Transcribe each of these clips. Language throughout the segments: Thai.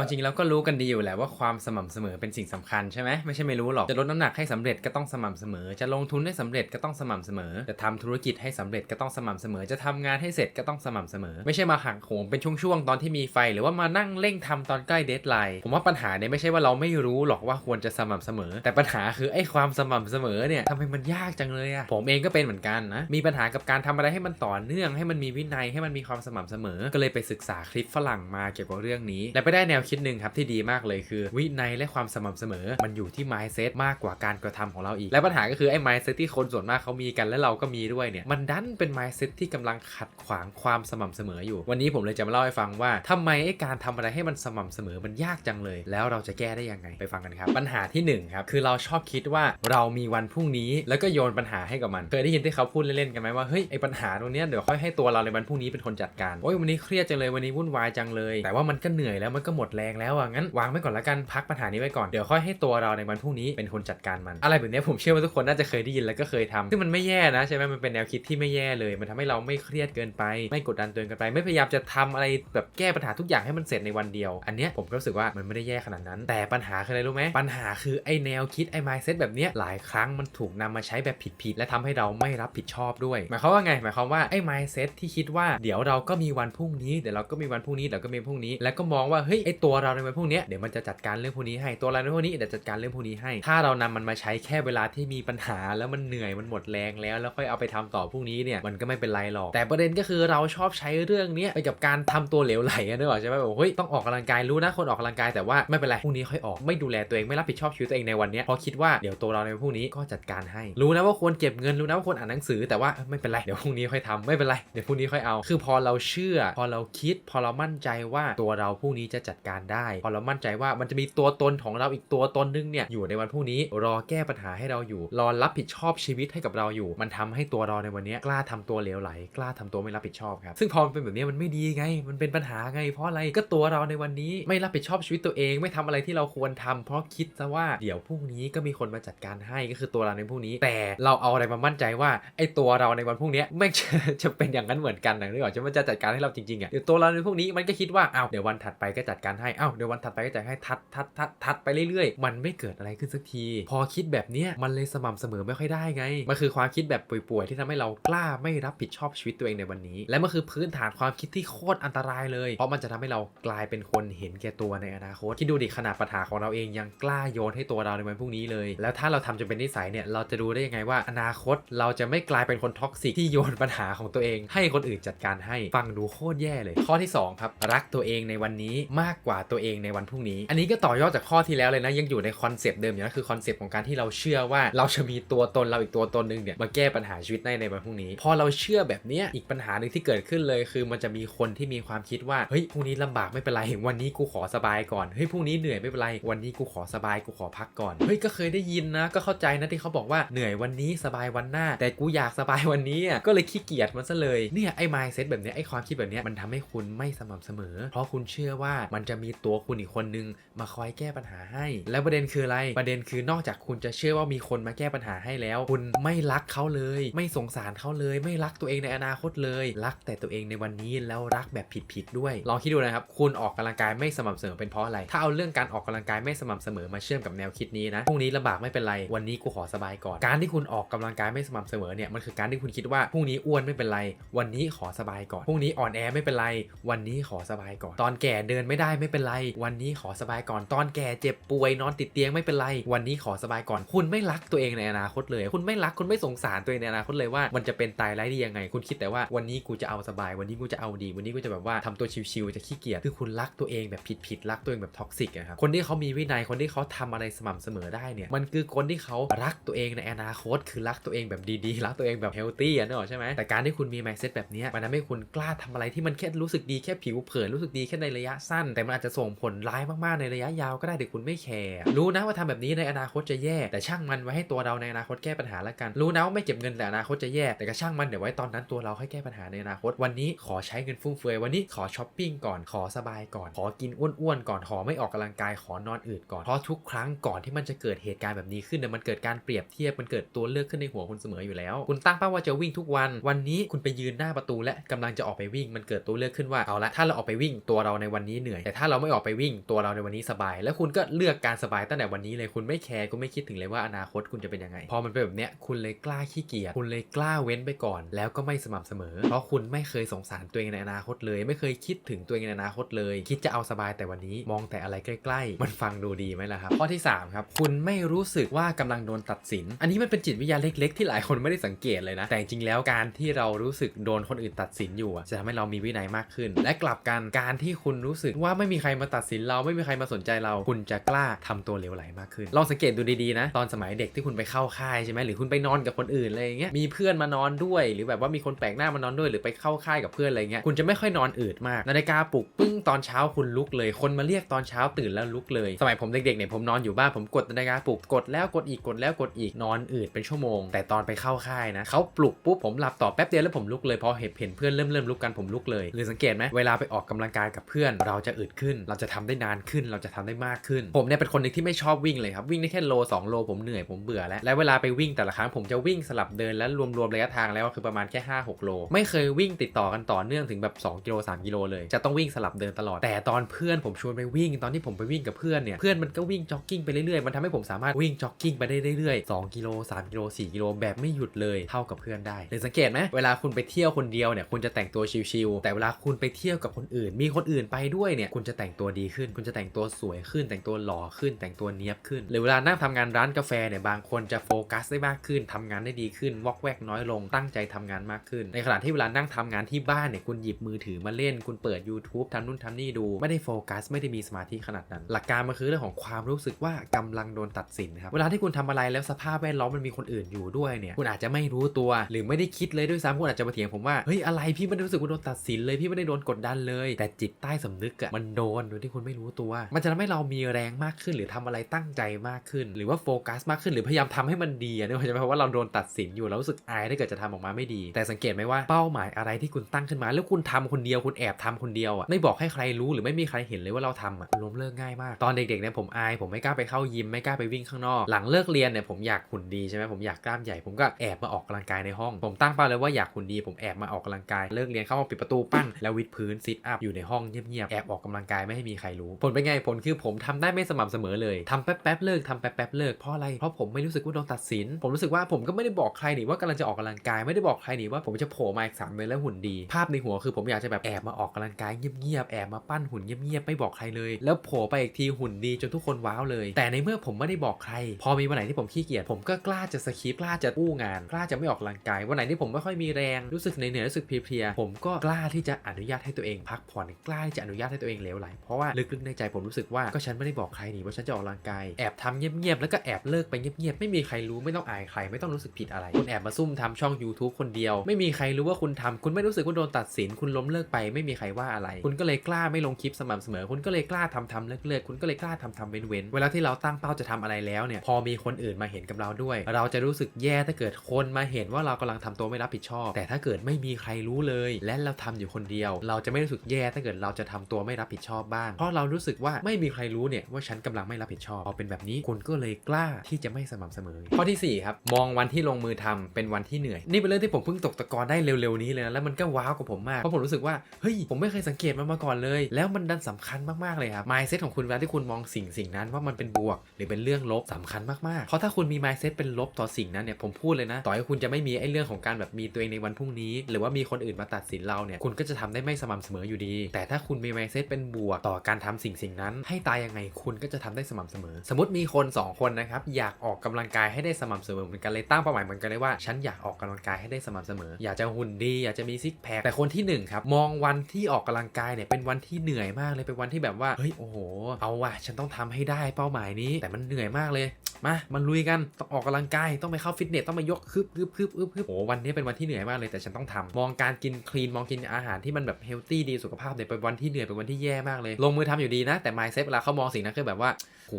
เอาจริงแล้วก็รู้กันดีอยู่แหละว่าความสม่ำเสมอเป็นสิ่งสำคัญใช่ไหมไม่ใช่ไม่รู้หรอกจะลดน้ำหนักให้สำเร็จก็ต้องสม่ำเสมอ จะลงทุนให้สำเร็จก็ต้องสม่ำเสมอจะทำธุรกิจให้สำเร็จก็ต้องสม่ำเสมอ จะทำงานให้เสร็จก็ต้องสม่ำเสมอ ไม่ใช่มาหักโหมเป็นช่วงๆตอนที่มีไฟ หรือว่ามานั่งเร่งทำตอนใกล้เดทไลน์ผมว่าปัญหาเนี่ยไม่ใช่ว่าเราไม่รู้หรอกว่าควรจะสม่ำเสมอ แต่ปัญหาคือไอ้ความสม่ำเสมอเนี่ยทำไมมันยากจังเลยอะผมเองก็เป็นเหมือนกันนะมีปัญหากับการทำอะไรให้มันต่อเนื่องให้มันมีวินัยให้มันมีความสม่ำเสมอ ก็เลยไปศึกษาคลิปฝรั่งมาเกี่ยวกับเรื่องนี้ และไปได้แนวคิดหนึ่งครับที่ดีมากเลยคือ วินัยและความสม่ำเสมอ มันอยู่ที่ mindset มากกว่าการกระทำของเราอีก และปัญหาก็คือไอ้ mindset ที่คนส่วนมากเขามีกันและเราก็มีด้วยเนี่ยมันดันเป็น mindset ที่กำลังขัดขวางความสม่ำเสมออยู่ วันนี้ผมเลยจะมาเล่าให้ฟังว่าทำไมไอ้การทำอะไรให้มันสม่ำเสมอมันยากจังเลย แล้วเราจะแก้ได้ยังไงไปฟังกันครับปัญหาที่หนึ่งครับคือเราชอบคิดว่าเรามีวันพรุ่งนี้แล้วก็โยนปัญหาให้กับมันเคยได้ยินที่เขาพูดเล่นๆกันไหมว่าเฮ้ยไอ้ปัญหาตรงเนี้ยเดี๋ยวค่อยให้ตัวเราในวันพรุ่งนี้เป็นคนจัดการโอ้ยวันนี้เครียดจังเลยวันนี้วุ่นวายจังเลย แต่ว่ามันก็เหนื่อยแล้วมันก็หมดแรงแล้วอะงั้นวางไว้ก่อนละกันพักปัญหานี้ไว้ก่อนเดี๋ยวค่อยให้ตัวเราในวันพรุ่งนี้เป็นคนจัดการมัน อะไรแบบนี้ผมเชื่อว่าทุกคนน่าจะเคยได้ยินแล้วก็เคยทำซึ่งมันไม่แย่นะใช่ไหมมันเป็นแนวคิดที่ไม่แย่เลย มันทำให้เราไม่เครียดเกินไป ไม่กดดันตัวเองเกินไป ไม่พยายามจะทำอะไรแบบแก้ปัญหาทุกอย่างให้มันเสร็จในวันเดียว อันเนี้ยผมก็รู้สึกว่ามันไม่ได้แย่ขนาดนั้น แต่ปัญหาคืออะไรรู้ไหมปัญหาคือไอ้แนวคิดไอ้ mindset แบบเนี้ยหลายครั้งมันถูกนำมาใช้แบบผิดๆและทำให้เราไม่รับผิดชอบด้วยหมายความว่าไงหมายความว่าไอ้ mindset ที่คิดว่าเดี๋ยวเราก็มีวันพรุ่งนี้เดี๋ยวเราก็มีวันพรุ่งนี้เดี๋ยวก็มีพรุ่งนี้ แล้วก็มองว่าเฮ้ยไอ้ตัวเราในวันพรุ่งเนี้เดี๋ยวมันจะจัดการเรื่องพวกนี้ให้ตัวเราในพวกนี้เดี๋ยวจัดการเรื่องพวกนี้ให้ ถ้าเรานำมันมาใช้แค่เวลาที่มีปัญหาแล้วมันเหนื่อยมันหมดแรงแล้วแล้วค่อยเอาไปทำต่อพรุ่งนี้เนี่ยมันก็ไม่เป็นไรหรอกแต่ประเด็นก็คือเราชอบใช้เรื่องนี้ไปกับการทำตัวเหลวไหลกันด้วยใช่ไหมบอกเฮ้ยต้องออกกำลังกายรู้นะคนออกกำลังกายแต่ว่าไม่เป็นไรพรุ่งนี้ค่อยออกไม่ดูแลตัวเองไม่รับผิดชอบชีวิตตัวเองในวันนี้เพราะคิดว่าเดี๋ยวตัวเราในพรุ่งนี้ก็จัดการให้ รู้นะว่าควรเก็บเงินรู้นะว่าควรอ่านหนังสือแต่ว่าไม่เป็นไรเดี๋ยวพรุ่งนี้ค่อยทำไม่เป็นไรเดี๋ยวพรุ่งนี้ค่อยเอา คือพอเราเชื่อ พอเราคิด พอเรามั่นใจว่าตัวเราพรุ่งนี้จะจัดการได้ พอเรามั่นใจว่ามันจะมีตัวตนของเราอีกตัวตนนึงเนี่ยอยู่ในวันพรุ่งนี้รอแก้ปัญหาให้เราอยู่ รอรับผิดชอบชีวิตให้กับเราอยู่ มันทำให้ตัวเราในวันนี้กล้าทำตัวเหลวไหล กล้าทำตัวไม่รับผิดชอบครับซึ่งพอมันเป็นแบบนี้มันไม่ดีไง มันเป็นปัญหาไง เพราะอะไรก็ตัวเราในวันนี้ไม่รับผิดชอบชีวิตตัวเอง ไม่ทำอะไรที่เราควรทำเพราะคิดซะว่าเดี๋ยวพรุ่งนี้ก็มีคนมาจัดการให้ก็คือตัวเราในพรุ่งนี้ แต่เราเอาอะไรมามั่นใจว่าไอ้ตัวเราในวันพรุ่งนี้ไม่จะจะเป็นอย่างนั้นเหมือนกันนะนึกออกจะมันจะจัดการให้เราจริงๆอะเดี๋ยวตัวเราในพรุ่งนี้มันก็คิดว่าอ้าเดี๋ยววันถัดไปก็จัดการให้อ้าเดี๋ยววันถัดไปก็จัดให้ทัดทัดทัดทัดไปเรื่อยๆ มันไม่เกิดอะไรขึ้นสักที พอคิดแบบเนี้ยมันเลยสม่ำเสมอไม่ค่อยได้ไง มันคือความคิดแบบป่วยๆที่ทำให้เรากล้าไม่รับผิดชอบชีวิตตัวเองในวันนี้ และมันคือพื้นฐานความคิดที่โคตรอันตรายเลย เพราะมันจะทำให้เรากลายเป็นคนเห็นแก่ตัวในอนาคตคิดดูดิขนาดปัญหาของเราเองยังกล้าโยนให้ตัวเราในวันพรุ่งนี้เลย แล้วถ้าเราทำจนเป็นนิสัยเนี่ยเราจะดูได้ยังไงว่า อนาคตเราจะไม่กลายเป็นคนท็อกซิกที่โยนปัญหาของตัวเอง ให้คนอื่นจัดการให้ฟังดูโคตรแย่เลย ข้อที่สองครับรักตัวเองในวันนี้มากกว่าตัวเองในวันพรุ่งนี้ อันนี้ก็ต่อยอดจากข้อที่แล้วเลยนะยังอยู่ในคอนเซปต์เดิมอยู่นะคือคอนเซปต์ของการที่เราเชื่อว่าเราจะมีตัวตนเราอีกตัวตนหนึ่งเนี่ยมาแก้ปัญหาชีวิตได้ในวันพรุ่งนี้พอเราเชื่อแบบนี้อีกปัญหาหนึ่งที่เกิดขึ้นเลย คือมันจะมีคนที่มีความคิดว่าเฮ้ยพรุ่งนี้ลำบากไม่เป็นไรวันนี้กูขอสบายก่อนเฮ้ยพรุ่งนี้เหนื่อยไม่เป็นไรวันนี้กูขอสบายกูขอพักก่อนเฮ้ยก็เคยได้ยินนะ ก็เข้าใจนะที่เขาบอกว่าเหนื่อยวันนี้สบายวันหน้า แต่กูอยากสบายวันนี้อะก็เลยขี้เกียจมันซะเลยเนี่ยไอ้ mindset แบบเนี้ยไอ้ความคิดแบบเนี้ยมันทำให้คุณไม่สม่ำเสมอ เพราะคุณเชื่อว่ามันจะมีตัวคุณอีกคนนึงมาคอยแก้ปัญหาให้ แล้วประเด็นคืออะไร ประเด็นคือนอกจากคุณจะเชื่อว่ามีคนมาแก้ปัญหาให้แล้ว คุณไม่รักเขาเลย ไม่สงสารเขาเลย ไม่รักตัวเองในอนาคตเลย รักแต่ตัวเองในวันนี้แล้วรักแบบผิดๆด้วย ลองคิดดูนะครับ คุณออกกำลังกายไม่สม่ำเสมอเป็นเพราะอะไร ถ้าเอาเรื่องการออกกำลังกายไม่สม่ำเสมอมาเชื่อมกับแนวคิดนี้นะพรุ่งนี้ลำบากไม่เป็นไร วันนี้กูขอสบายก่อน การที่คุณออกกำลังกายไม่สม่ำเสมอเนี่ย มันคือการที่คุณคิดว่าพรุ่งนี้อ้วนไม่เป็นไร วันนี้ขอสบายก่อน พรุ่งนี้อ่อนแอไม่เป็นไร วันนี้ขอสบายก่อน ตอนแก่เดินไม่ได้ไม่เป็นไร วันนี้ขอสบายก่อนตอนแก่เจ็บป่วยนอนติดเตียงไม่เป็นไร วันนี้ขอสบายก่อน คุณไม่รักตัวเองในอนาคตเลย คุณไม่รักคุณไม่สงสารตัวเองในอนาคตเลยว่ามันจะเป็นตายร้ายดียังไง คุณคิดแต่ว่าวันนี้กูจะเอาสบาย วันนี้กูจะเอาดี วันนี้กูจะแบบว่าทำตัวชิวๆจะขี้เกียจคือคุณรักตัวเองแบบผิดๆรักตัวเองแบบท็อกซิกอะครับคนที่เขามีวินัยคนที่เขาทำอะไรสม่ำเสมอได้เนี่ยมันคือคนที่เขารักตัวเองในอนาคต คือรักตัวเองแบบดีๆรักตัวเองแบบเฮลตี้อะนึกออกใช่ไหมแต่การที่คุณมี mindset แบบนี้มันทำให้คุณกล้าทำอะไรที่มันแค่รู้สึกดีแค่ผิวเผินรู้สึกดีแค่ในระยะสั้นแต่มันอาจจะส่งผลร้ายมากๆในระยะยาวก็ได้แต่คุณไม่แคร์รู้นะว่าทำแบบนี้ในอนาคตจะแย่แต่ช่างมันไว้ให้ตัวเราในอนาคตแก้ปัญหาล้วกัน รู้นะว่าไม่เก็บเงินแต่อนาคตจะแย่แต่ก็ช่างมันเดี๋ยวไว้ตอนนั้นตัวเราให้แก้ปัญหาในอนาคต วันนี้ขอใช้เงินฟุ่มเฟือยวันนี้ขอช้อปปิ้งก่อนขอสบายก่อน ขอกินอ้วนๆก่อนขอไม่ออกกำลังกายขอนอนอืดก่อนเพราะทุกครั้งก่อนที่มันจะเกิดเหตุการณ์แบบนี้ขึ้นเนี่ยมันเกิดการเปรียบเทียบมันเกิดตัวเลือกขึ้นในหัวคุณเสมออยู่แล้ว คุณตั้งเป้าว่าจะวิ่งทุกวัน วันนี้คุณไปยืนหน้าประตูและกำลังจะออกไปวิ่งมันเกิดตัวเลือกขึ้นว่าเอาละถ้าเราออกไปวิ่งตัวเราในวันนี้เหนื่อยแต่ถ้าเราไม่ออกไปวิ่งตัวเราในวันนี้สบาย แล้วคุณก็เลือกการสบายตั้งแต่วันนี้เลยคุณไม่แคร์คุณไม่คิดถึงเลยว่าอนาคตคุณจะเป็นยังไง พอมันเป็นแบบเนี้ยคุณเลยกล้าขี้เกียจคุณเลยกล้าเว้นไปก่อน แล้วก็ไม่สม่ำเสมอ เพราะคุณไม่เคยสงสารตัวเองในอนาคตเลย ไม่เคยคิดถึงตัวเองในอนาคตเลย คิดจะเอาสบายแต่วันนี้มองแต่อะไรใกล้ๆ มันฟังดูดีไหมล่ะครับ ข้อที่สามครับ คุณไม่รู้สึกว่ากำลังโดนตัดสิน อันนี้มันเป็นจิตวิทยาเล็ก ๆ ที่หลายคนไม่ได้สังเกตเลยนะ แต่จริงแล้วการที่เรารู้สึกโดนคนอื่นตัดสินอยู่จะทำให้เรามีวินัยมากขึ้น และกลับกันการที่คุณรู้สึกว่าไม่มีใครมาตัดสินเราไม่มีใครมาสนใจเรา คุณจะกล้าทำตัวเหลวไหลมากขึ้นลองสังเกตดูดีๆนะ ตอนสมัยเด็กที่คุณไปเข้าค่ายใช่ไหมหรือคุณไปนอนกับคนอื่นอะไรอย่างเงี้ยมีเพื่อนมานอนด้วย หรือแบบว่ามีคนแปลกหน้ามานอนด้วยหรือไปเข้าค่ายกับเพื่อนอะไรเงี้ยคุณจะไม่ค่อยนอนอืดมากนาฬิกาปลุกปึ้งตอนเช้าคุณลุกเลย คนมาเรียกตอนเช้าตื่นแล้วลุกเลย สมัยผมเด็กๆเนี่ยผมนอนอยู่บ้านผมกดนาฬิกาปลุกกดแล้วกดอีกกดแล้วกดอีกนอนอืดเป็นชั่วโมง แต่ตอนไปเข้าค่ายนะเขาปลุกปุ๊บผมหลับต่อแป๊บเดียวแล้วผมลุกเลยพอเห็นเพื่อนเริ่มเริ่มลุกกันผมลุกเลยหรือสังเกตไหมเวลาไปออกกำลังกายกับเพื่อนเราจะอึดขึ้น เราจะทำได้นานขึ้น เราจะทำได้มากขึ้น ผมเนี่ยเป็นคนหนึงที่ไม่ชอบวิ่งเลยครับ วิ่งได้แค่โล 2 โลผมเหนื่อยผมเบื่อแล้ว และเวลาไปวิ่งแต่ละครั้งผมจะวิ่งสลับเดินและรวมๆระยะทางแล้วคือประมาณแค่ 5 6 โล ไม่เคยวิ่งติดต่อกันต่อเนื่องถึงแบบ2กิโล3กิโลเลย จะต้องวิ่งสลับเดินตลอด แต่ตอนเพื่อนผมชวนไปวิ่ง ตอนที่ผมไปวิ่งกับเพื่อนเนี่ย เพื่อนมันก็วิ่งจ็อกกิ้งไปเรื่อยๆ มันทำให้ผมสามารถวิ่งจ็อกกิ้งไปได้เรื่อยๆ2กิโล3กิโล4กิโลแบบไม่หยุดเลยเท่ากับเพื่อนได้หรือสังเกตไหมเวลาคุณไปเที่ยวคนเดียวเนี่ยคุณจะแต่งตัวชิลๆแต่เวลาคุณไปเที่ยวกับคนอื่น มีคนอื่นไปด้วยเนี่ยคุณจะจะแต่งตัวดีขึ้น คุณจะแต่งตัวสวยขึ้น แต่งตัวหล่อขึ้น แต่งตัวเนี้ยบขึ้น หรือเวลานั่งทำงานร้านกาแฟเนี่ยบางคนจะโฟกัสได้มากขึ้นทำงานได้ดีขึ้นวอกแวกน้อยลงตั้งใจทำงานมากขึ้น ในขณะที่เวลานั่งทำงานที่บ้านเนี่ยคุณหยิบมือถือมาเล่น คุณเปิด YouTube ทำนู่นทำนี่ดู ไม่ได้โฟกัส ไม่ได้มีสมาธิขนาดนั้น หลักการมันคือเรื่องของความรู้สึกว่ากำลังโดนตัดสินครับเวลาที่คุณทำอะไรแล้วสภาพแวดล้อมมันมีคนอื่นอยู่ด้วยเนี่ยคุณอาจจะไม่รู้ตัว หรือไม่ได้คิดเลยด้วยซ้ำคุณอาจจะมาเถียงผมว่าเฮ้ยอะไรพี่ไม่ได้รู้สึกว่าโดนตัดสินเลยพี่ไม่ได้โดนกดดันเลย แต่จิตใต้สำนึกอะมันโดดนโดยที่คุณไม่รู้ตัว มันจะทำให้เรามีแรงมากขึ้น หรือทำอะไรตั้งใจมากขึ้น หรือว่าโฟกัสมากขึ้นหรือพยายามทำให้มันดีอะนึกออกใช่ไหมเพราะว่าเราโดนตัดสินอยู่แล้วรู้สึกอายถ้าเกิดจะทำออกมาไม่ดี แต่สังเกตไหมว่าเป้าหมายอะไรที่คุณตั้งขึ้นมา แล้วคุณทำคนเดียวคุณแอบทำคนเดียวอะไม่บอกให้ใครรู้หรือไม่มีใครเห็นเลยว่าเราทำอะล้มเลิกง่ายมากตอนเด็กๆเนี่ยผมอายผมไม่กล้าไปเข้ายิมไม่กล้าไปวิ่งข้างนอกหลังเลิกเรียนเนี่ยผมอยากหุ่นดีใช่ไหมผมอยากกล้ามใหญ่ผมก็แอบมาออกกำลังกายในห้อง ผมตั้งเป้าเลยว่าอยากหุ่นดี ผมแอบมาออกกำลังกายเลิกเรียนเข้ามาปิดประตูปั้งแล้ววิดพื้นซิทอัพอยู่ในห้องเงียบๆแอบออกกำลังกายไม่ให้มีใครรู้ ผลเป็นไงผลคือผมทำได้ไม่สม่ำเสมอเลยทำแป๊บๆเลิกทำแป๊บๆเลิกเพราะอะไรเพราะผมไม่รู้สึกว่าโดนตัดสิน ผมรู้สึกว่าผมก็ไม่ได้บอกใครนี่ว่ากำลังจะออกกำลังกายไม่ได้บอกใครนี่ว่าผมจะโผล่มาอีกสามเดือนแล้วหุ่นดี ภาพในหัวคือผมอยากจะแบบแอบมาออกกำลังกายเงียบๆแอบมาปั้นหุ่นเงียบๆไม่บอกใครเลย แล้วโผล่ไปอีกทีหุ่นดีจนทุกคนว้าวเลย แต่ในเมื่อผมไม่ได้บอกใคร พอมีวันไหนที่ผมขี้เกียจผมก็กล้าจะสคิปกล้าจะอู้งาน กล้าจะไม่ออกกำลังกายวันไหนที่ผมไม่ค่อยมีแรงรู้สึกเหนื่อยรู้สึกเพลียผมก็กล้าที่จะอนุญาตให้ตัวเองพักผ่อนกล้าที่จะอนุญาตให้ตัวเองเหลวไหลเพราะว่าลึกๆในใจผมรู้สึกว่าก็ฉันไม่ได้บอกใครนี่ว่าฉันจะออกกำลังกายแอบทำเงียบๆแล้วก็แอบเลิกไปเงียบๆไม่มีใครรู้ไม่ต้องอายใครไม่ต้องรู้สึกผิดอะไรคุณแอบมาซุ่มทำช่อง YouTube คนเดียว ไม่มีใครรู้ว่าคุณทำคุณไม่รู้สึกว่าโดนตัดสิน คุณล้มเลิกไปไม่มีใครว่าอะไร คุณก็เลยกล้าไม่ลงคลิปสม่ำเสมอ คุณก็เลยกล้าทำทำเลิกเลิกคุณก็เลยกล้าทำทำเว้นเว้นเวลาที่เราตั้งเป้าจะทำอะไรแล้วเนี่ยพอมีคนอื่นมาเห็นกับเราด้วย เราจะรู้สึกแย่ถ้าเกิดคนมาเห็นว่าเรากำลังทำตัวไม่รับผิดชอบ แต่ถ้าเกิดไม่มีใครรู้เลย และเราทำอยู่คนเดียว เราจะไม่รู้สึกแย่ถ้าเกิดเราจะทำตัวไม่รับผิดชอบบ้าง เพราะเรารู้สึกว่าไม่มีใครรู้เนี่ยว่าฉันกำลังไม่รับผิดชอบพอเป็นแบบนี้คุณก็เลยกล้าที่จะไม่สม่ำเสมอ ข้อที่สี่ครับมองวันที่ลงมือทำเป็นวันที่เหนื่อย นี่เป็นเรื่องที่ผมเพิ่งตกตะกอนได้เร็วๆนี้เลยนะแล้วมันก็ว้าวกับผมมากเพราะผมรู้สึกว่าเฮ้ยผมไม่เคยสังเกตมันมาก่อนเลย แล้วมันดันสำคัญมากๆเลยครับ mindset ของคุณเวลาที่คุณมองสิ่งสิ่งนั้นว่ามันเป็นบวก หรือเป็นเรื่องลบสำคัญมากๆเพราะถ้าคุณมี mindset เป็นลบต่อสิ่งนั้นเนี่ยผมพูดเลยนะ ต่อให้คุณจะไม่มีไอ้เรื่องของการแบบมีตัวเองในวันพรุ่งนี้ หรือว่ามีคนอื่นมาตัดสินเราเนี่ยคุณก็จะทำได้ไม่สม่ำเสมออยู่ดี แต่ถ้าคุณมี mindset เป็นบวกต่อการทำสิ่งสิ่งนั้น ให้ตายยังไงคุณก็จะทำได้สม่ำเสมอ สมมติมีคนสองคนนะครับอยากออกกำลังกายให้ได้สม่ำเสมอเหมือนกันเลยตั้งเป้าหมายเหมือนกันเลยว่าฉันอยากออกกำลังกายให้ได้สม่ำเสมอ อยากจะหุ่นดีอยากจะมีซิกแพคแต่คนที่หนึ่งครับมองวันที่ออกกำลังกายเนี่ยเป็นวันที่เหนื่อยมากเลยเป็นวันที่แบบว่าเฮ้ยโอ้โหเอาว่ะฉันต้องทำให้ได้เป้าหมายนี้ แต่มันเหนื่อยมากเลยมามันลุยกันต้องออกกำลังกายต้องไปเข้าฟิตเนสต้องมายกคืบคืบคืบคืบคืบโอ้วันนี้เป็นวันที่เหนื่อยมากเลยแต่ฉันต้องทำมองการกินคลีนมองกินอาหารที่มันแบบเฮลตี้ดีสุขภาพเนี่ยเป็นวันที่เหนื่อยเป็นวันที่แย่มากเลย ลงมือทำอยู่ดีนะ แต่ mindset เวลาเขามองสิ่งนั้นคือแบบว่าโห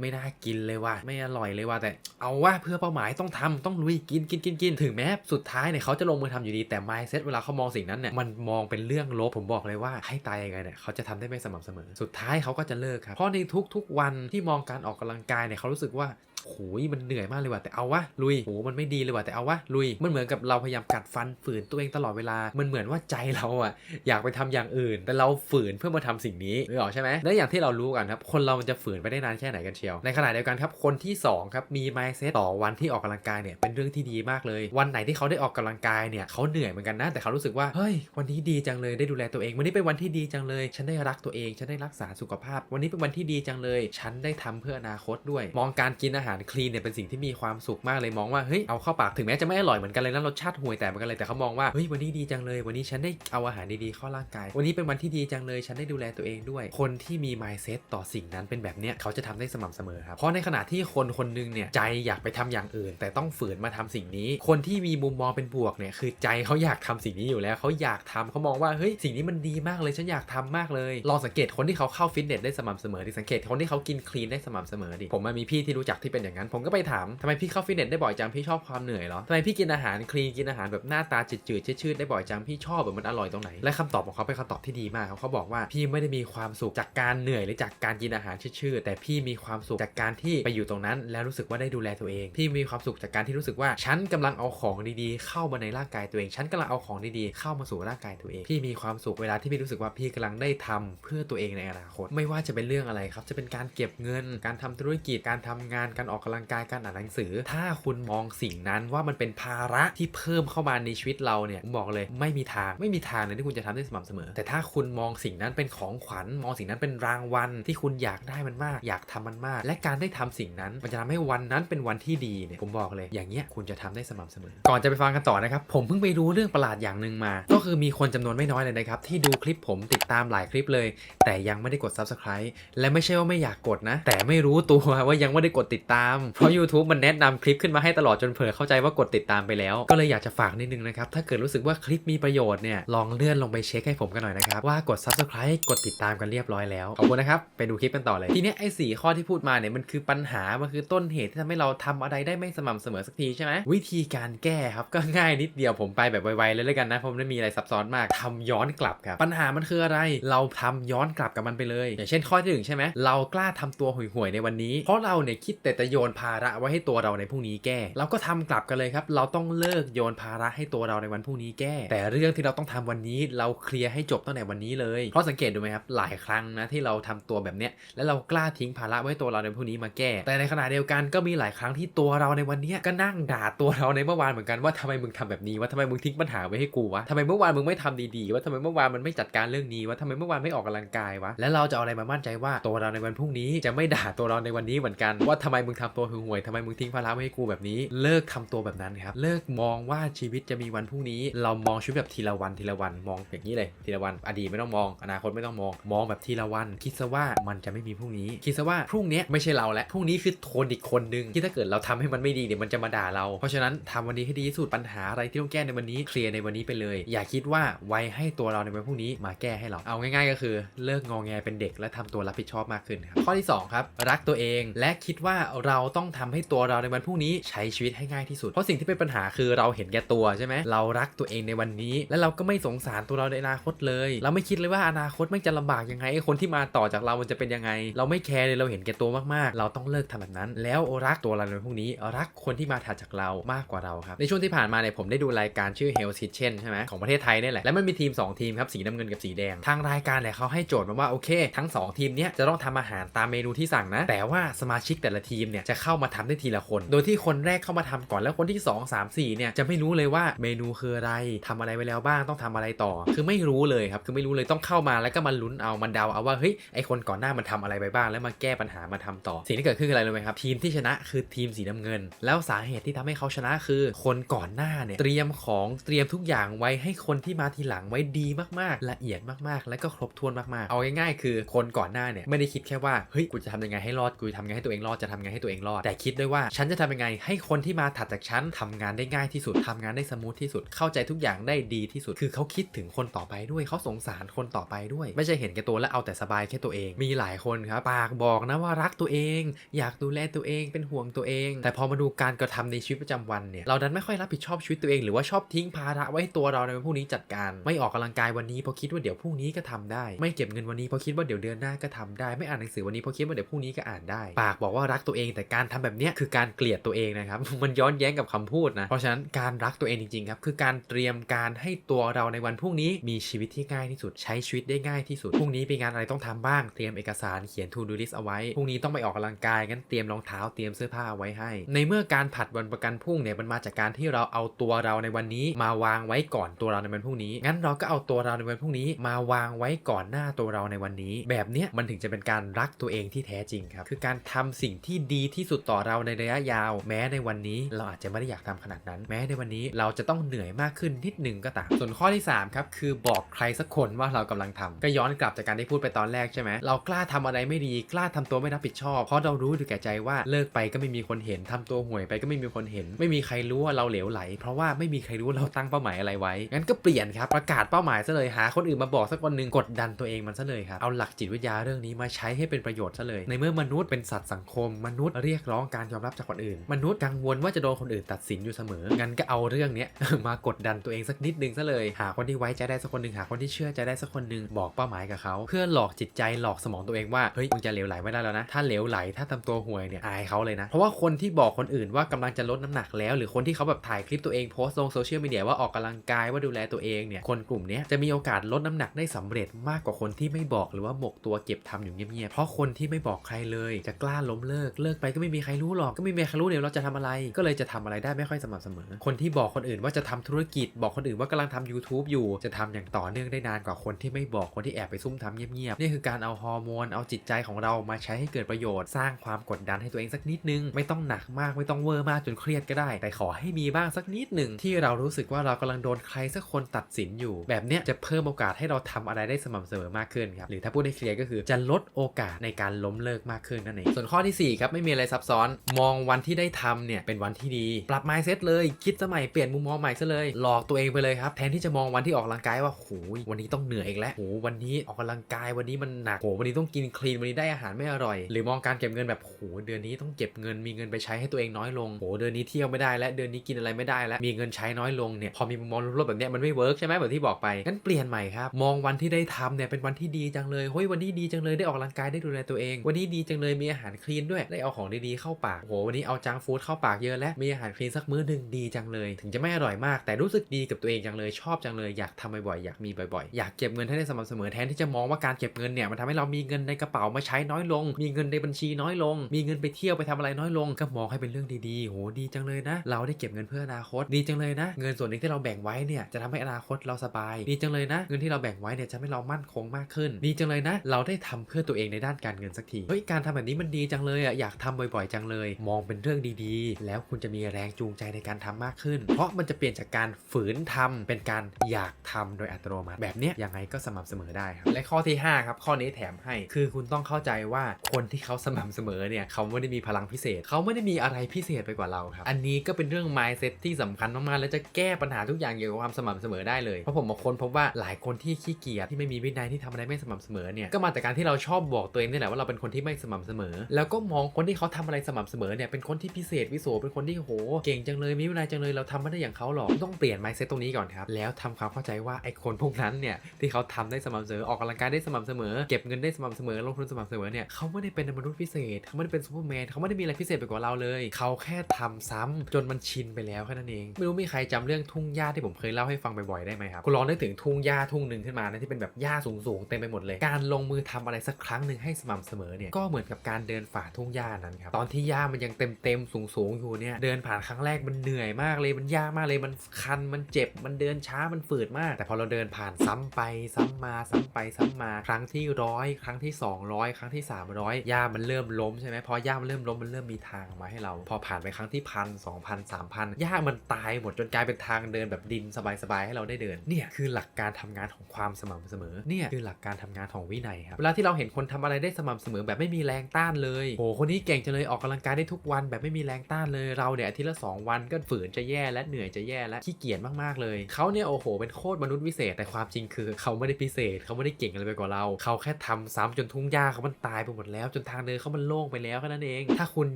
ไม่น่ากินเลยว่ะไม่อร่อยเลยว่ะแต่เอาว่าเพื่อเป้าหมายต้องทำต้องลุยกินกินกินกินถึงแม้สุดท้ายเนี่ยเขาจะลงมือทำอยู่ดีแต่ mindset เวลาเขามองสิ่งนั้นเนี่ยมันมองเป็นเรื่องลบผมบอกเลยว่าให้ตายยังไงเนี่ยเขาจะทำได้ไม่สม่ำเสมอ สุดท้ายเขาก็จะเลิกครับเพราะในทุกๆวันที่มองการออกกำลังกายเนี่ยเขารู้สึกว่า โหยมันเหนื่อยมากเลยว่ะแต่เอาวะลุยโหมันไม่ดีเลยว่ะแต่เอาวะลุยมันเหมือนกับเราพยายามกัดฟันฝืนตัวเองตลอดเวลา มันเหมือนว่าใจเราอะอยากไปทำอย่างอื่น แต่เราฝืนเพื่อมาทำสิ่งนี้นึกออกใช่ไหมและอย่างที่เรารู้กันครับคนเรามันจะฝืนไปได้นานแค่ไหนกันเชียว ในขณะเดียวกันครับคนที่สองครับมี mindset ต่อวันที่ออกกำลังกายเนี่ยเป็นเรื่องที่ดีมากเลย วันไหนที่เขาได้ออกกำลังกายเนี่ยเขาเหนื่อยเหมือนกันนะแต่เขารู้สึกว่าเฮ้ยวันนี้ดีจังเลยได้ดูแลตัวเองวันนี้เป็นวันที่ดีจังเลย ฉันได้รักตัวเองฉันได้รักษาสุขภาพ วันนี้เป็นวันที่ดีจังเลย ฉันได้ทำเพื่ออนาคตด้วย มองการกินอาหารารคลีนเนี่ยเป็นสิ่งที่มีความสุขมากเลยมองว่าเฮ้ยเอาเข้าปากถึงแม้จะไม่อร่อยเหมือนกันเลยนะรสชาติห่วยแต่เหมือนกันเลยแต่เขามองว่าเฮ้ยวันนี้ดีจังเลยวันนี้ฉันได้เอาอาหารดีๆเข้าร่างกาย วันนี้เป็นวันที่ดีจังเลยฉันได้ดูแลตัวเองด้วย คนที่มี mindset ต่อสิ่งนั้นเป็นแบบเนี้ยเขาจะทำได้สม่ำเสมอครับเพราะในขณะที่คนคนหนึงเนี่ยใจอยากไปทำอย่างอื่น แต่ต้องฝืนมาทำสิ่งนี้ คนที่มีมุมมองเป็นบวกเนี่ยคือใจเขาอยากทำสิ่งนี้อยู่แล้วเขาอยากทำเขามองว่าเฮ้ยสิ่งนี้มันดีมากเลยฉันอยากทำมากเลยลองสังเกตคนที่เขาเข้าฟิตเนสได้สม่ำเสมอดิสังเกตคนที่เขากินคลีนได้สม่ำเสมอดิผมมีพี่ที่รู้จักที่เป็นอย่างนั้น ผมก็ไปถามทำไมพี่เข้าฟิตเนสได้บ่อยจังพี่ชอบความเหนื่อยเหรอทำไมพี่กินอาหารคลีนกินอาหารแบบหน้าตาจืดๆชืดๆได้บ่อยจังพี่ชอบแบบมันอร่อยตรงไหนและคำตอบของเขาเป็นคำตอบที่ดีมากเขาบอกว่าพี่ไม่ได้มีความสุขจากการเหนื่อยหรือจากการกินอาหารชืดๆแต่พี่มีความสุขจากการที่ไปอยู่ตรงนั้น แล้วรู้สึกว่าได้ดูแลตัวเอง พี่มีความสุขจากการที่รู้สึกว่าฉันกำลังเอาของดีๆ เข้ามาในร่างกายตัวเอง ฉันกำลังเอาของดีๆ เข้ามาสู่ร่างกายตัวเอง พี่มีความสุขเวลาที่พี่รู้สึกว่าพี่กำลังได้ทำเพื่อตัวเองในอนาคต ไม่ว่าจะเป็นเรื่องอะไรครับ จะเป็นการเก็บเงิน การทำธุรกิจ การทำงาน การออกกำลังกายการอ่านหนังสือ ถ้าคุณมองสิ่งนั้นว่ามันเป็นภาระที่เพิ่มเข้ามาในชีวิตเราเนี่ยผมบอกเลยไม่มีทางไม่มีทางเลยที่คุณจะทำได้สม่ำเสมอ แต่ถ้าคุณมองสิ่งนั้นเป็นของขวัญมองสิ่งนั้นเป็นรางวัลที่คุณอยากได้มันมาก อยากทำมันมาก และการได้ทำสิ่งนั้น มันจะทำให้วันนั้นเป็นวันที่ดีเนี่ยผมบอกเลยอย่างเงี้ยคุณจะทำได้สม่ำเสมอ ก่อนจะไปฟังกันต่อนะครับผมเพิ่งไปรู้เรื่องประหลาดอย่างหนึ่งมา ก็คือมีคนจำนวนไม่น้อยเลยนะครับที่ดูคลิปผมติดตามหลายคลิปเลย แต่ยังไม่ได้กด subscribe และไม่ใช่ว่าไม่อยากกดนะ แต่ไม่รู้ตัวว่ายังไม่ได้กดติดตามเพราะ YouTube มันแนะนำคลิปขึ้นมาให้ตลอดจนเผลอเข้าใจว่ากดติดตามไปแล้ว ก็เลยอยากจะฝากนิดนึงนะครับ ถ้าเกิดรู้สึกว่าคลิปมีประโยชน์เนี่ย ลองเลื่อนลงไปเช็คให้ผมกันหน่อยนะครับ ว่ากด subscribe กดติดตามกันเรียบร้อยแล้ว ขอบคุณนะครับ ไปดูคลิปกันต่อเลย ทีเนี้ยไอ้สี่ข้อที่พูดมาเนี่ยมันคือปัญหา มันคือต้นเหตุที่ทำให้เราทำอะไรได้ไม่สม่ำเสมอสักทีใช่ไหมวิธีการแก้ครับก็ง่ายนิดเดียวผมไปแบบไวๆเลยแล้วกันนะผมไม่มีอะไรซับซ้อนมากทำย้อนกลับครับปัญหามันคืออะไร เราทำย้อนกลับกับมันไปเลย อย่างเช่นข้อที่หนึ่งใช่ไหมเรากล้าทำตัวห่วยๆในวันนี้ เพราะเราเนี่ยคิดแต่จะโยนภาระไว้ให้ตัวเราในพรุ่งนี้แก้ เราก็ทำกลับกันเลยครับ เราต้องเลิกโยนภาระให้ตัวเราในวันพรุ่งนี้แก้ แต่เรื่องที่เราต้องทำวันนี้เราเคลียร์ให้จบตั้งแต่วันนี้เลย เพราะสังเกตดูไหมครับ หลายครั้งนะที่เราทำตัวแบบเนี้ย แล้วเรากล้าทิ้งภาระไว้ให้ตัวเราในพรุ่งนี้มาแก้ แต่ในขณะเดียวกันก็มีหลายครั้งที่ตัวเราในวันนี้ก็นั่งด่าตัวเราในเมื่อวานเหมือนกันว่าทำไมมึงทำแบบนี้วะทำไมมึงทิ้งปัญหาไว้ให้กูวะทำไมเมื่อวานมึงไม่ทำดีๆวะทำไมเมื่อวานมันไม่จัดการเรื่องนี้วะทำไมเมื่อวานไม่ออกกำลังกายวะแล้วเราจะเอาอะไรมามั่นใจว่าตัวเราในวันพรุ่งนี้จะไม่ด่าตัวเราในวันนี้เหมือนกันว่าทำไมมึงทำตัวห่วยๆทำไมมึงทิ้งภาระไว้ให้กูแบบนี้ เลิกทำตัวแบบนั้นครับ เลิกมองว่าชีวิตจะมีวันพรุ่งนี้ เรามองชีวิตแบบทีละวันทีละวันมองอย่างนี้เลย ทีละวัน อดีตไม่ต้องมอง อนาคตไม่ต้องมอง มองแบบทีละวัน คิดซะว่ามันจะไม่มีพรุ่งนี้ คิดซะว่าพรุ่งนี้ไม่ใช่เราแล้ว พรุ่งนี้คือคนอีกคนนึง ที่ถ้าเกิดเราทำให้มันไม่ดีเดี๋ยวมันจะมาด่าเรา เพราะฉะนั้นทำวันนี้ให้ดีที่สุด ปัญหาอะไรที่ต้องแก้ในวันนี้ เคลียร์ในวันนี้ไปเลย อย่าคิดว่าไว้ให้ตัวเราในวันพรุ่งนี้มาแก้ให้เรา เอาง่าย ๆ ก็คือ เลิกงอแงเป็นเด็กและทำตัวรับผิดชอบมากขึ้นครับข้อที่สองครับรักตัวเองและคิดว่าเราต้องทำให้ตัวเราในวันพรุ่งนี้ใช้ชีวิตให้ง่ายที่สุด เพราะสิ่งที่เป็นปัญหาคือเราเห็นแก่ตัวใช่ไหมเรารักตัวเองในวันนี้ และเราก็ไม่สงสารตัวเราในอนาคตเลย เราไม่คิดเลยว่าอนาคตมันจะลำบากยังไงคนที่มาต่อจากเรามันจะเป็นยังไง เราไม่แคร์เลยเราเห็นแก่ตัวมากๆ เราต้องเลิกทำแบบนั้น แล้วรักตัวเราในวันพรุ่งนี้ รักคนที่มาถัดจากเรามากกว่าเราครับในช่วงที่ผ่านมาเนี่ยผมได้ดูรายการชื่อ Hell's Kitchen ใช่ไหมของประเทศไทยนี่แหละแล้วมันมีทีม 2 ทีมครับสีน้ำเงินกับสีแดงทางรายการเนี่ยเขาให้โจทย์มาว่าโอเค ทั้ง 2 ทีมเนี้ยจะต้องทำอาหารตามเมนูที่สั่งนะ แต่ว่าสมาชิกแต่ละทีมเนี่ยจะเข้ามาทำได้ทีละคน โดยที่คนแรกเข้ามาทำก่อนแล้วคนที่ 2 3 4เนี่ยจะไม่รู้เลยว่าเมนูคืออะไรทำอะไรไว้แล้วบ้างต้องทำอะไรต่อ คือไม่รู้เลยครับคือไม่รู้เลยต้องเข้ามาแล้วก็มาลุ้นเอามันเดาเอาว่าเฮ้ยไอคนก่อนหน้ามันทำอะไรไปบ้างแล้วมาแก้ปัญหามาทำต่อ สิ่งที่เกิดขึ้นคืออะไรรู้ไหมครับทีมที่ชนะคือทีมสีน้ำเงิน แล้วสาเหตุที่ทำให้เขาชนะคือ คนก่อนหน้าเนี่ยเตรียมของเตรียมทุกอย่างไว้ให้คนที่มาทีหลังไว้ดีมากๆ ละเอียดมากๆ และก็ครบถ้วนมากๆ เอาง่ายๆ คือคนก่อนหน้าเนี่ยไม่ได้คิดแค่ว่าเฮ้ยกูจะทำยังไงให้รอดกูจะทำยังไงให้ตัวเองรอดจะทำยังไงให้ตัวเองรอด แต่คิดด้วยว่าฉันจะทำยังไง ให้คนที่มาถัดจากฉันทำงานได้ง่ายที่สุดทำงานได้สมูทที่สุดเข้าใจทุกอย่างได้ดีที่สุด คือเขาคิดถึงคนต่อไปด้วยเขาสงสารคนต่อไปด้วย ไม่ใช่เห็นแก่ตัวและเอาแต่สบายแค่ตัวเอง มีหลายคนครับปากบอกนะว่ารักตัวเอง อยากดูแลตัวเองเป็นห่วงตัวเอง แต่พอมาดูการกระทำในชีวิตประจำวันเนี่ยเราดันไม่ค่อยรับผิดชอบชีวิตตัวเองหรือว่าชอบทิ้งภาระไว้ให้ตัวเราในวันพรุ่งนี้จัดการ ไม่ออกกำลังกายวันนี้เพราะคิดว่าเดี๋ยวพรุ่งนี้ก็ทำได้ ไม่เก็บเงินวันนี้เพราะคิดว่าเดี๋ยวเดือนหน้าก็ทำได้ ไม่อ่านหนังสือวันนี้เพราะคิดว่าเดี๋ยวพรุ่งนี้ก็อ่านได้ ปากบอกว่ารักตัวเองแต่การทำแบบเนี้ยคือการเกลียดตัวเองนะครับมันย้อนแย้งกับคำพูดนะเพราะฉะนั้นการรักตัวเองจริงๆครับคือการเตรียมการให้ตัวเราในวันพรุ่งนี้มีชีวิตที่ง่ายที่สุดใช้ชีวิตได้ง่ายที่สุดพรุ่งนี้มีงานอะไรต้องทำบ้างเตรียมเอกสารเขียน to do list เอาไว้พรุ่งนี้ต้องไปออกกำลังกายงั้นเตรียมรองเท้าเตรียมเสื้อผ้าเอาไว้ให้ ในเมื่อการผัดวันประกันพรุ่งเนี่ยมันมาจากการที่เราเอาตัวเราในวันนี้ มาวางไว้ก่อนตัวเราในวันพรุ่งนี้ งั้นเราก็เอาตัวเราในวันพรุ่งนี้ มาวางไว้ก่อนหน้าตัวเราในวันนี้ แบบเนี้ยมันถึงจะเป็นการรักตัวเองที่แท้จริงครับคือการทำสิ่งที่ดีที่สุดต่อเราในระยะยาว แม้ในวันนี้เราอาจจะไม่ได้อยากทำขนาดนั้น แม้ในวันนี้เราจะต้องเหนื่อยมากขึ้นนิดหนึงก็ตาม ส่วนข้อที่สามครับคือบอกใครสักคนว่าเรากำลังทำก็ย้อนกลับจากการที่พูดไปตอนแรกใช่ไหมเรากล้าทำอะไรไม่ดีกล้าทำตัวไม่รับผิดชอบ เพราะเรารู้อยู่แก่ใจว่าเลิกไปก็ไม่มีคนเห็นทำตัวห่วยไปก็ไม่มีคนเห็น ไม่มีใครรู้ว่าเราเหลวไหล เพราะว่าไม่มีใครรู้ว่าเราตั้งเป้าหมายอะไรไว้งั้นก็เปลี่ยนครับประกาศเป้าหมายซะเลยหาคนอื่นมาบอกสักคนหนึ่งกดดันตัวเองมันซะเลยครับเอาหลักจิตวิทยาเรื่องนี้มาใช้ให้เป็นประโยชน์ซะเลย ในเมื่อมนุษย์เป็นสัตว์สังคมมนุษย์เรียกร้องการยอมรับจากคนอื่น มนุษย์กังวลว่าจะโดนคนอื่นตัดสินอยู่เสมอ งั้นก็เอาเรื่องนี้มากดดันตัวเองสักนิดนึงซะเลย หาคนที่ไว้ใจได้สักคนหนึ่งหาคนที่เชื่อใจได้สักคนหนึ่งบอกเป้าหมายกับเขา เพื่อหลอกจิตใจหลอกสมองตัวเองว่า เฮ้ยมึงจะเหลวไหลไม่ได้แล้วนะ ถ้าเหลวไหลถ้าทำตัวห่วยเนี่ยอายเขาเลยนะ เพราะว่าคนที่บอกคนอื่นว่ากำลังจะลดน้ำหนักแล้ว หรือคนที่เขาแบบถ่ายคลิปตัวเองโพสต์ลงโซเชียลมีเดียว่าออกกำลังกายว่าดูแลตัวเองเนี่ยคนกลุ่มนี้จะมีโอกาสลดน้ำหนักได้สำเร็จมากกว่าคนที่ไม่บอกหรือว่าหมกตัวเก็บทำอยู่เงียบๆเพราะคนที่ไม่บอกใครเลยจะกล้าล้มเลิกเลิกไปก็ไม่มีใครรู้หรอกก็ไม่มีใครรู้เดี๋ยวเราจะทำอะไร ก็เลยจะทำอะไรได้ไม่ค่อยสม่ำเสมอ คนที่บอกคนอื่นว่าจะทำธุรกิจ บอกคนอื่นว่ากำลังทำ YouTube อยู่ จะทำอย่างต่อเนื่องได้นานกว่าคนที่ไม่บอกคนที่แอบไปซุ่มทำเงียบๆนี่คือการเอาฮอร์โมนเอาจิตใจของเรามาใช้ให้เกิดประโยชน์ สร้างความกดดันให้ตัวเองสักนิดนึง ไม่ต้องหนักมากไม่ต้องเวอร์มากจนเครียดก็ได้ แต่ขอให้มีบ้างสักนิดหนึ่งที่เรารู้สึกว่าเรากำลังโดนใครสักคนตัดสินอยู่ แบบเนี้ยจะเพิ่มโอกาสให้เราทำอะไรได้สม่ำเสมอมากขึ้นครับหรือถ้าพูดให้เคลียร์ก็คือจะลดโอกาสในการล้มเลิกมากขึ้นนั่นเองส่วนข้อที่สี่ครับไม่มีอะไรซับซ้อน มองวันที่ได้ทำเนี่ยเป็นวันที่ดี ปรับ mindset เลย คิดสมัยเปลี่ยนมุมมองใหม่ซะเลย หลอกตัวเองไปเลยครับ แทนที่จะมองวันที่ออกกำลังกายว่าโหยวันนี้ต้องเหนื่อยอีกแล้วโหวันนี้ออกกำลังกายวันนี้มันหนักโหวันนี้ต้องกินคลีนวันนี้ได้อาหารไม่อร่อย หรือมองการเก็บเงินแบบโหเดือนนี้ต้องเก็บเงินมีเงินไปใช้ให้ตัวเองน้อยลงโหเดือนนี้เที่ยวไม่ได้และเดือนนี้กินอะไรไม่ได้แล้วมีเงินใช้น้อยลงเนี่ยพอมีมุมมองลบๆแบบเนี้ยมันไม่เวิร์กใช่ไหมแบบที่บอกไปงั้นเปลี่ยนใหม่ครับมองวันที่ได้ทำเนี่ยเป็นวันที่ดีจังเลยเฮ้ยวันนี้ดีจังเลยได้ออกกำลังกายได้ดูแลตัวเอง วันนี้ดีจังเลยมีอาหารคลีนด้วยได้เอาของดีๆเข้าปากโหวันนี้เอาจังฟู้ดเข้าปากเยอะแล้วมีอาหารคลีนสักมื้อหนึ่งดีจังเลย ถึงจะไม่อร่อยมาก แต่รู้สึกดีกับตัวเองจังเลยชอบจังเลยอยากทำบ่อยๆอยากมีบ่อยๆ อยากเก็บเงินให้ได้สม่ำเสมอแทนที่จะมองว่าการเก็บเงินเนี่ยมันทำให้เรามีเงินในกระเป๋ามาใช้น้อยลง มีเงินในบัญชีน้อยลง มีเงินไปเที่ยวไปทำอะไรน้อยลง ก็มองให้เป็นเรื่องดีๆโหดีจังเลยนะ เราได้เก็บเงินเพื่ออนาคต ดีจังเลยนะ เงินส่วนหนึงที่เราแบ่งไว้เนี่ยจะทำให้อนาคตเราสบาย ดีจังเลยนะ เงินที่เราแบ่งไว้เนี่ยจะทำให้เรามั่นคงมากขึ้น ดีจังเลยนะ เราได้ทำเพื่อตัวเองในด้านการเงินสักทีเฮ้ยการทำแบบนี้มันดีจังเลยอะอยากททำบ่อยๆ จังเลย มองเป็นเรื่องดีๆ แล้วคุณจะมีแรงจูงใจในการทำมากขึ้น เพราะมันจะเปลี่ยนจากการฝืนทำเป็นการอยากทำโดยอัตโนมัติ แบบนี้ยังไงก็สม่ำเสมอได้ครับ และข้อที่ 5 ครับ ข้อนี้แถมให้ คือคุณต้องเข้าใจว่าคนที่เขาสม่ำเสมอเนี่ยเขาไม่ได้มีพลังพิเศษ เขาไม่ได้มีอะไรพิเศษไปกว่าเราครับ อันนี้ก็เป็นเรื่อง mindset ที่สำคัญมากๆ และจะแก้ปัญหาทุกอย่างเกี่ยวกับความสม่ำเสมอได้เลย เพราะผมมาค้นพบว่าหลายคนที่ขี้เกียจที่ไม่มีวินัยที่ทำอะไรไม่สม่ำเสมอเนี่ย ก็มาจากการที่เราชอบบอกตัวเองนี่แหละว่าเราเป็นคนที่ไม่สม่ำเสมอ แล้วก็มองคนที่เขาทำอะไรสม่ำเสมอเนี่ยเป็นคนที่พิเศษวิโสเป็นคนที่โหเก่งจังเลยมีวินัยจังเลยเราทำไม่ได้อย่างเขาหรอกต้องเปลี่ยน mindset ตรงนี้ก่อนครับแล้วทำความเข้าใจว่าไอ้คนพวกนั้นเนี่ยที่เขาทำได้สม่ำเสมอออกกำลังกายได้สม่ำเสมอ เก็บเงินได้สม่ำเสมอลงทุนสม่ำเสมอเนี่ยเขาไม่ได้เป็นมนุษย์พิเศษเขาไม่ได้เป็นซูเปอร์แมนเขาไม่ได้มีอะไรพิเศษไปกว่าเราเลย เขาแค่ทำซ้ำจนมันชินไปแล้วแค่นั้นเอง ไม่รู้มีใครจำเรื่องทุ่งหญ้าที่ผมเคยเล่าให้ฟังบ่อยๆได้ไหมครับคุณลองนึกถึงทุ่งหญ้าทุ่งหนึ่งขึ้นมานะที่เป็นแบบหญ้าสูงๆเต็มไปหมดเลย การลงมือทำอะไรสักครั้งหนึ่งให้สม่ำเสมอเนี่ยก็เหมือนกับการเดินฝ่าทุ่งหญ้านั้นครับตอนที่หญ้ามันยังเต็มๆสูงๆอยู่เนี่ยเดินผ่านครั้งแรกมันเหนื่อยมากเลยมันยากมากเลยมันคันมันเจ็บมันเดินช้ามันฝืดมาก แต่พอเราเดินผ่านซ้ำไปซ้ำมาซ้ำไปซ้ำมา ครั้งที่ร้อยครั้งที่ 200 ครั้งที่ 300หญ้ามันเริ่มล้มใช่ไหมพอหญ้ามันเริ่มล้มมันเริ่มมีทางมาให้เรา พอผ่านไปครั้งที่พันสองพันสามพันหญ้ามันตายหมดจนกลายเป็นทางเดินแบบดินสบายๆให้เราได้เดินเนี่ยคือหลักการทำงานของความสม่ำเสมอเนี่ยคือหลักการทำงานของวินัยครับเวลาที่เราเห็นคนทำอะไรได้สม่ำเสมอแบบไม่มีแรงต้านเลยโหคนนี้เก่งจังเลยออกกำลังกายได้ทุกวันแบบไม่มีแรงต้านเลยเราเนี่ยอาทิตย์ละสองวันก็ฝืนจะแย่และเหนื่อยจะแย่และขี้เกียจมากๆเลยเขาเนี่ยโอ้โหเป็นโคตรมนุษย์วิเศษแต่ความจริงคือเขาไม่ได้พิเศษเขาไม่ได้เก่งอะไรไปกว่าเรา เขาแค่ทำซ้ำจนทุ่งหญ้าเขามันตายไปหมดแล้ว จนทางเดินเขามันโล่งไปแล้วแค่นั้นเอง ถ้าคุณ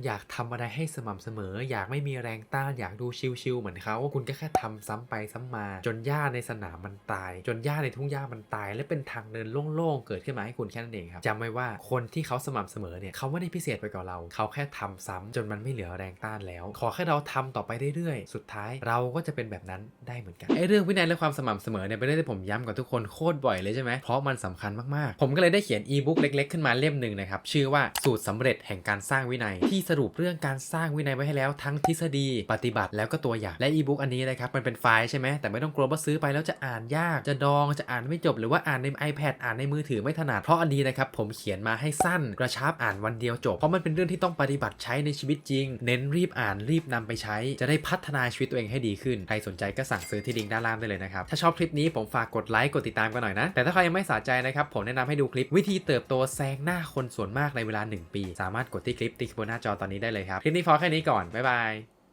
อยากทำอะไรให้สม่ำเสมอ อยากไม่มีแรงต้านอยากดูชิลๆเหมือนเขาคุณก็แค่ทำซ้ำไปซ้ำมา จนหญ้าในสนามมันตาย จนหญ้าในทุ่งหญ้ามันตาย และเป็นทางเดินโล่งๆเกิดขึ้นมาให้คุณแค่นั้นเองครับจำไว้ว่าคนที่เขาสม่ำเสมอเนี่ยเขาไม่ได้พิเศษไปกว่าเราเขาแค่ทำซ้ำจนมันไม่เหลือแรงต้านแล้ว ขอแค่เราทำต่อไปเรื่อยๆ สุดท้ายเราก็จะเป็นแบบนั้นได้เหมือนกันไอ้เรื่องวินัยและความสม่ำเสมอเนี่ยเป็นเรื่องที่ผมย้ำกับทุกคนโคตรบ่อยเลยใช่ไหมเพราะมันสำคัญมากๆ ผมก็เลยได้เขียนอีบุ๊กเล็ก ๆ ขึ้นมาเล่มหนึ่งนะครับชื่อว่าสูตรสำเร็จแห่งการสร้างวินัย ที่สรุปเรื่องการสร้างวินัยไว้ให้แล้วทั้งทฤษฎี ปฏิบัติแล้วก็ตัวอย่างและอีบุ๊กอันนี้นะครับมันเป็นไฟล์ใช่ไหมแต่ไม่ต้องกลัวว่าซื้อไปแล้วจะอ่านยากจะดองจะอ่านไม่จบหรือว่าอ่านใน iPad อ่านในมือถือไม่ถนัดเพราะอันนี้นะครับผมเขียนมาให้สั้นกระชับอ่านวันเดียวจบเพราะมันเป็นเรื่องที่ต้องปฏิบัติใช้ในชีวิตจริง เน้นรีบอ่านรีบนำไปใช้ จะได้พัฒนาชีวิตตัวเองให้ดีขึ้น ใครสนใจก็สั่งซื้อที่ลิงก์ด้านล่างได้เลยนะครับ ถ้าชอบคลิปนี้ผมฝากกดไลค์กดติดตามกันหน่อยนะ แต่ถ้าใครยังไม่สะใจนะครับ ผมแนะนำให้ดูคลิปวิธีเติบโตแซงหน้าคนส่วนมากในเวลา 1 ปี สามารถกดที่คลิปที่บนหน้าจอตอนนี้ได้เลยครับ คลิปนี้พอแค่นี้ก่อน บ๊ายบาย